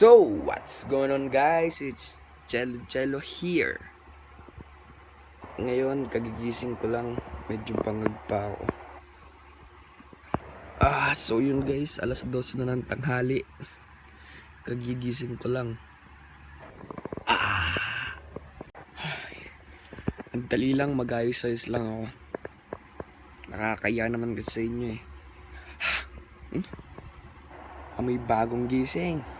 So, what's going on guys? It's Cello Cello here. Ngayon, kagigising ko lang. Medyo pangag pa ako. Ah, so yun guys, alas 12 na ng tanghali. Kagigising ko lang. Ah! Ang dali lang, mag-ayos-ayos lang ako. Nakakaya naman kasi sa inyo eh. Hmm? Amoy bagong gising.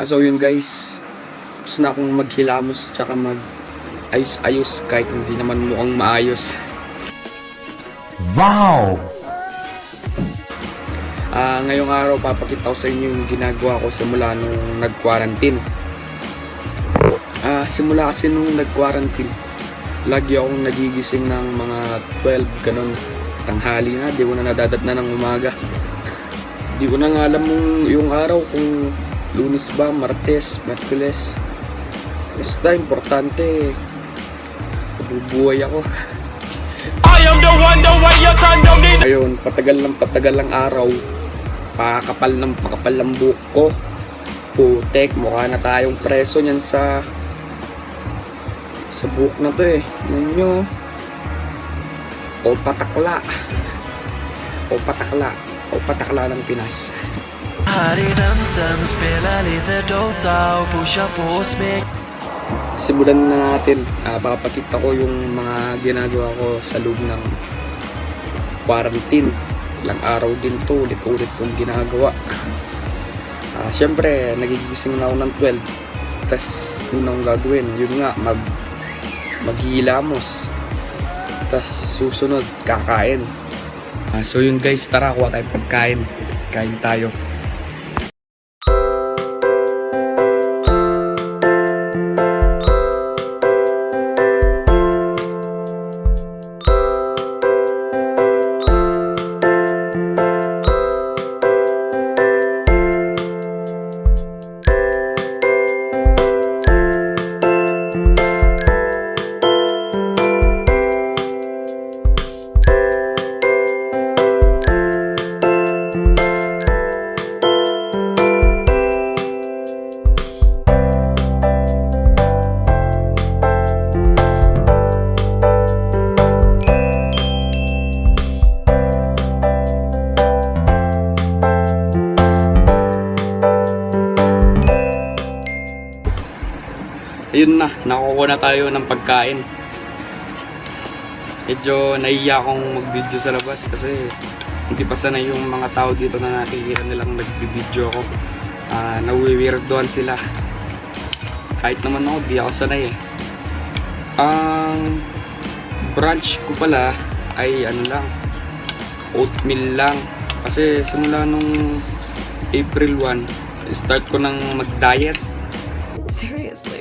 Ah, so yun guys. Tapos na akong maghilamos tsaka mag ayos-ayos kahit hindi naman mukhang maayos. Wow! Ah, ngayong araw papakita ko sa inyo yung ginagawa ko simula nung nag-quarantine. Ah, simula kasi nung nag-quarantine, lagi akong nagigising ng mga 12 ganun tanghali na, di ko na nadadat na ng umaga. Di ko na nga alam yung, yung araw kung lunes ba, martes, merkules. Basta importante, bubuhay ako. I am the one, the way your son don't need. Ayun, patagal ng patagal ng araw. Pakapal ng pakapal ng buhok ko. Putek, mukha na tayong preso niyan sa sa buhok na to eh. Tingnan nyo. O patakla. O patakla. O patakla ng Pinas. Simulan na natin. Ah, papakita ko yung mga ginagawa ko sa loob ng quarantine. Ilang araw din to, ulit-ulit kong ginagawa. Ah, Siyempre, nagigising na ako ng 12. Tapos, yun ang gagawin. Yun nga, mag maghihilamos. Tapos, susunod, kakain. Ah, so yun guys, tara, kuha tayong pagkain. Kain tayo. Ayun na, nakukuha na tayo ng pagkain. Medyo naiya akong mag-video sa labas kasi hindi pa sanay yung mga tao dito na nakikita nilang nag-video ako. Uh, nawiwirdoan sila. Kahit naman ako, di ako sanay eh. Ang branch ko pala ay ano lang, oatmeal lang. Kasi simula nung April 1, start ko nang mag-diet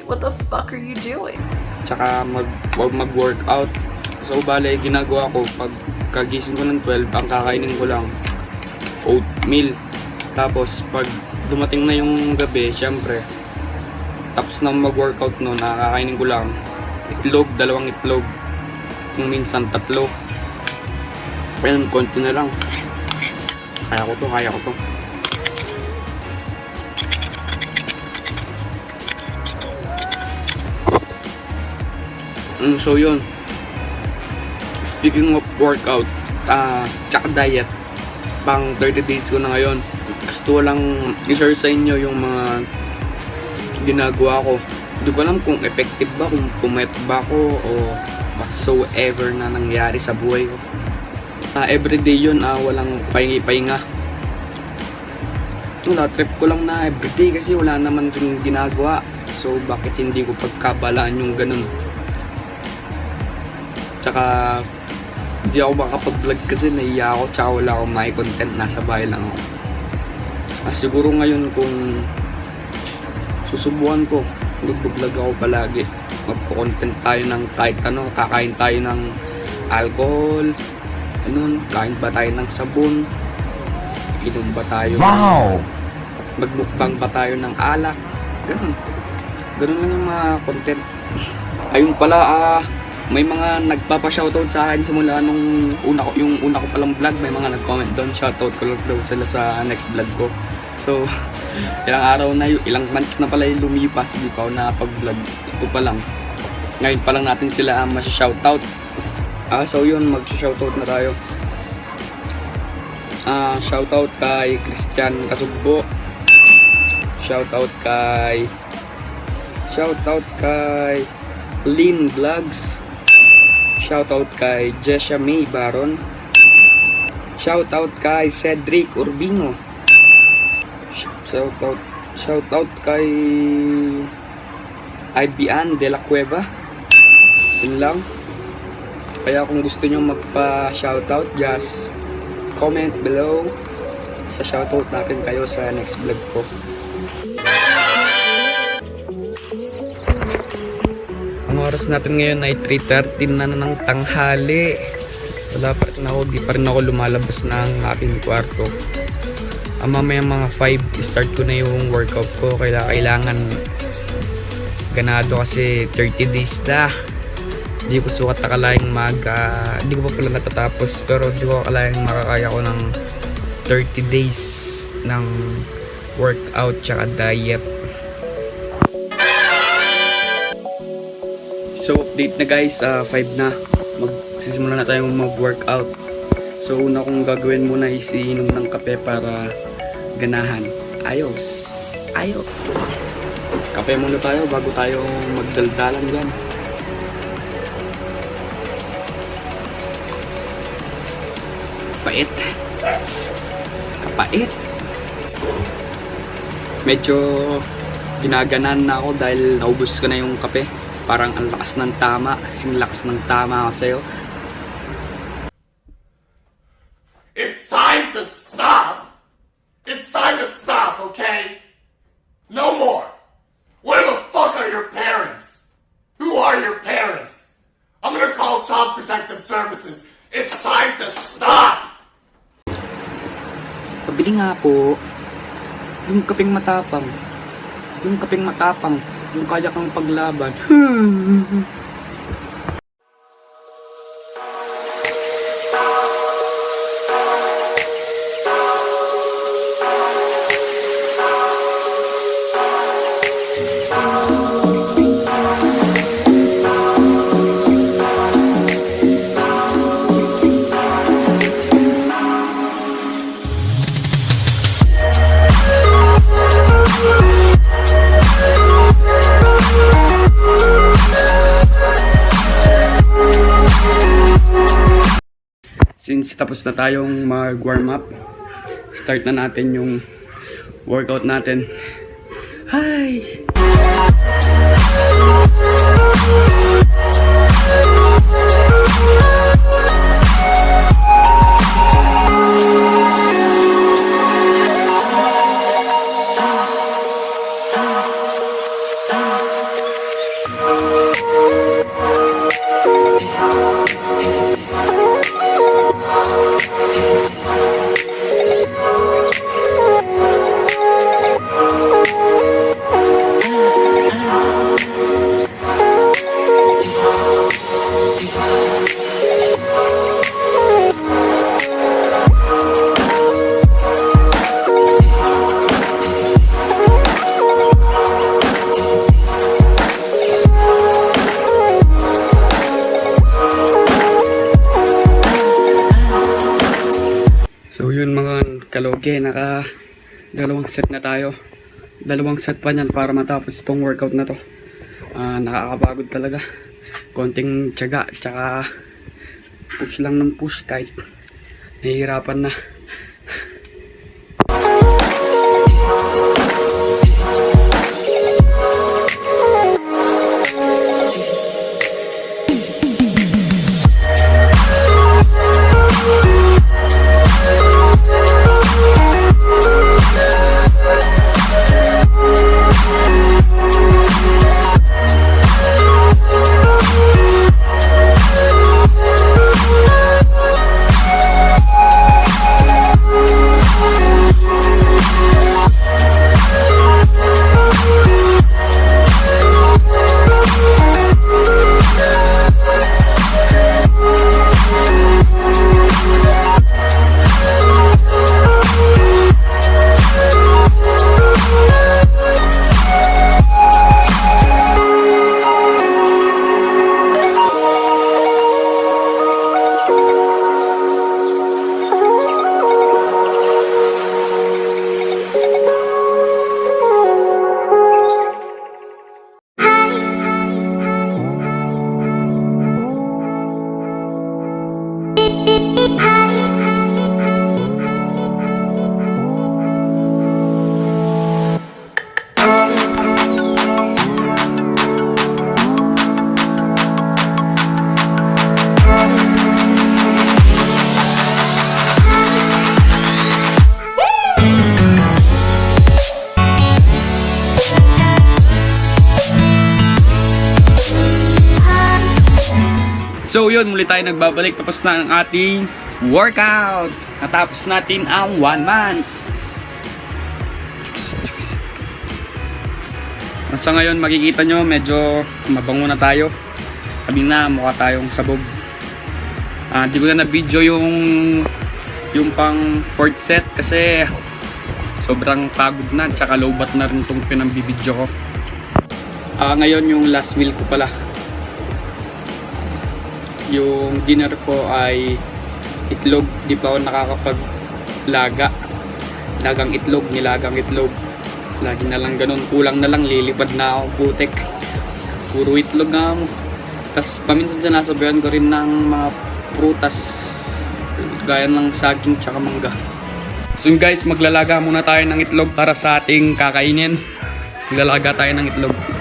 what the fuck are you doing? tsaka mag, wag mag-workout. So, bale, ginagawa ko, pag kagising ko ng 12, ang kakainin ko lang oatmeal. Tapos, pag dumating na yung gabi, syempre, tapos na mag-workout no, nakakainin ko lang itlog, dalawang itlog. Kung minsan, tatlo. Ayun, konti na lang. Kaya ko to, kaya ko to. Mm, so yun. Speaking of workout, ah, tsaka diet, pang 30 days ko na ngayon. Gusto ko lang i-share sa inyo yung mga ginagawa ko. Hindi ko alam kung effective ba, kung pumayat ba ako o whatsoever na nangyari sa buhay ko. Ah, everyday yun, ah, walang pahingi-pahinga. Wala, trip ko lang na everyday kasi wala naman rin ginagawa. So, bakit hindi ko pagkabalaan yung ganun? Tsaka, hindi ako makapag-vlog kasi naiya ako tsaka wala akong may content. Nasa bahay lang ako. Ah, siguro ngayon kung susubukan ko, mag-vlog ako palagi. Magko-content tayo ng kahit ano, kakain tayo ng alcohol, ano, kain ba tayo ng sabon, inom ba tayo Wow! magmukbang ba tayo ng alak, ganun. Ganun lang yung mga content. Ayun pala, ah, may mga nagpapa-shoutout sa akin simula nung una ko, yung una ko palang vlog, may mga nag-comment doon, shoutout ko lang daw sila sa next vlog ko. So, ilang araw na yun, ilang months na pala yung lumipas, hindi pa ako nakapag-vlog. Ito pa lang. Ngayon pa lang natin sila um, shoutout Ah, so yun, mag-shoutout na tayo. Ah, shoutout kay Christian Kasugbo. Shoutout kay Shoutout kay Lynn Vlogs. Shoutout kay Jessia May Baron. Shoutout kay Cedric Urbino. Shoutout Shoutout kay Ibian de la Cueva. Yun lang. Kaya kung gusto nyo magpa-shoutout, just comment below. Sa shoutout natin kayo sa next vlog ko. Ang oras natin ngayon ay 3.30 na ng tanghali. Wala pa rin ako, di pa rin ako lumalabas ng aking kwarto. Ang mamaya mga 5, start ko na yung workout ko. Kaya kailangan ganado kasi 30 days na. Hindi ko sukat akalaing mag, ah, hindi ko pa pala natatapos. Pero hindi ko akalaing makakaya ko ng 30 days ng workout tsaka diet. So update na guys, ah 5 na. Magsisimula na tayong mag-workout. So una kong gagawin muna is iinom ng kape para ganahan. Ayos. Ayos. Kape muna tayo bago tayo magdaldalan dyan. Pait. Kapait. Medyo ginaganan na ako dahil naubos ko na yung kape. Parang ang lakas ng tama. Sing lakas ng tama ako sa'yo. It's time to stop! It's time to stop, okay? No more! Where the fuck are your parents? Who are your parents? I'm gonna call Child Protective Services. It's time to stop! Pabili nga po. Yung kaping matapang. Yung kaping matapang. Yung kaya kang paglaban. tapos na tayong mag-warm up, start na natin yung workout natin. Hi! Kaloge, naka dalawang set na tayo. Dalawang set pa niyan para matapos itong workout na to. Ah, nakakapagod talaga. Konting tiyaga, tsaka push lang ng push kahit nahihirapan na. So yun, muli tayo nagbabalik. Tapos na ang ating workout. Natapos natin ang one month. Sa ngayon, makikita nyo, medyo mabango na tayo. Sabi na, mukha tayong sabog. Ah, di ko na na-video yung yung pang fourth set kasi sobrang pagod na tsaka low bat na rin itong pinambibidyo ko. Ah, ngayon yung last meal ko pala yung dinner ko ay itlog. Di pa ako nakakapaglaga. Lagang itlog, nilagang itlog. Lagi na lang ganun. Kulang na lang, lilipad na ako putek. Puro itlog nga mo. Tapos paminsan sinasabayan ko rin ng mga prutas. Gaya ng saging tsaka mangga. So guys, maglalaga muna tayo ng itlog para sa ating kakainin. Maglalaga tayo ng itlog.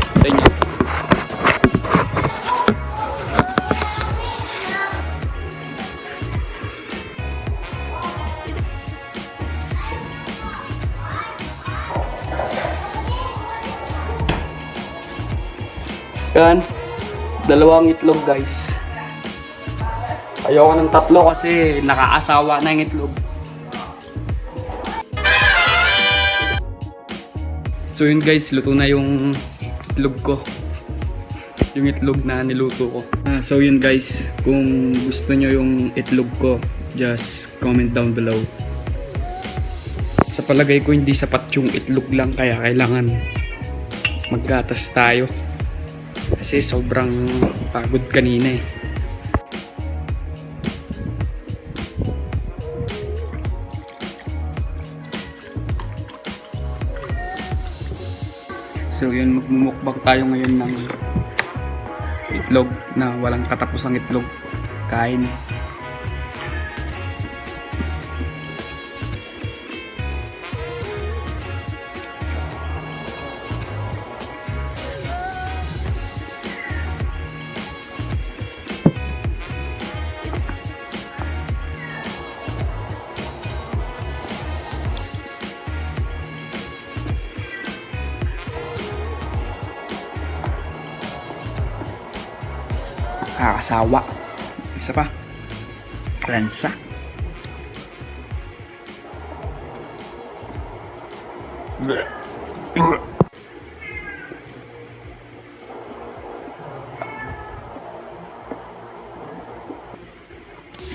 Yan. Dalawang itlog guys. Ayoko ng tatlo kasi nakaasawa na yung itlog. So yun guys, luto na yung itlog ko. Yung itlog na niluto ko. Ah, so yun guys, kung gusto nyo yung itlog ko, just comment down below. Sa palagay ko hindi sapat yung itlog lang kaya kailangan maggatas tayo. Kasi sobrang pagod kanina eh. So yun, magmumukbang tayo ngayon ng itlog na walang katapusang itlog. Kain. Nakakasawa. Isa pa. Lansa.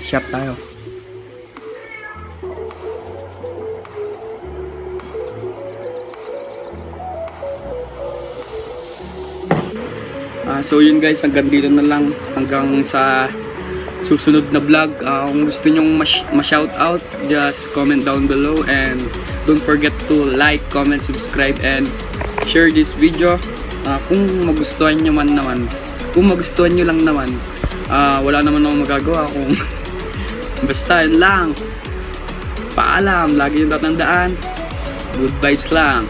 Shop tayo. Ah, so yun guys, hanggang dito na lang hanggang sa susunod na vlog. Ah, kung gusto nyong mas- ma-shout out, just comment down below and don't forget to like, comment, subscribe and share this video. Ah, kung magustuhan nyo man naman, kung magustuhan nyo lang naman, ah, wala naman akong magagawa kung basta yun lang. Paalam, lagi yung tatandaan. Good vibes lang.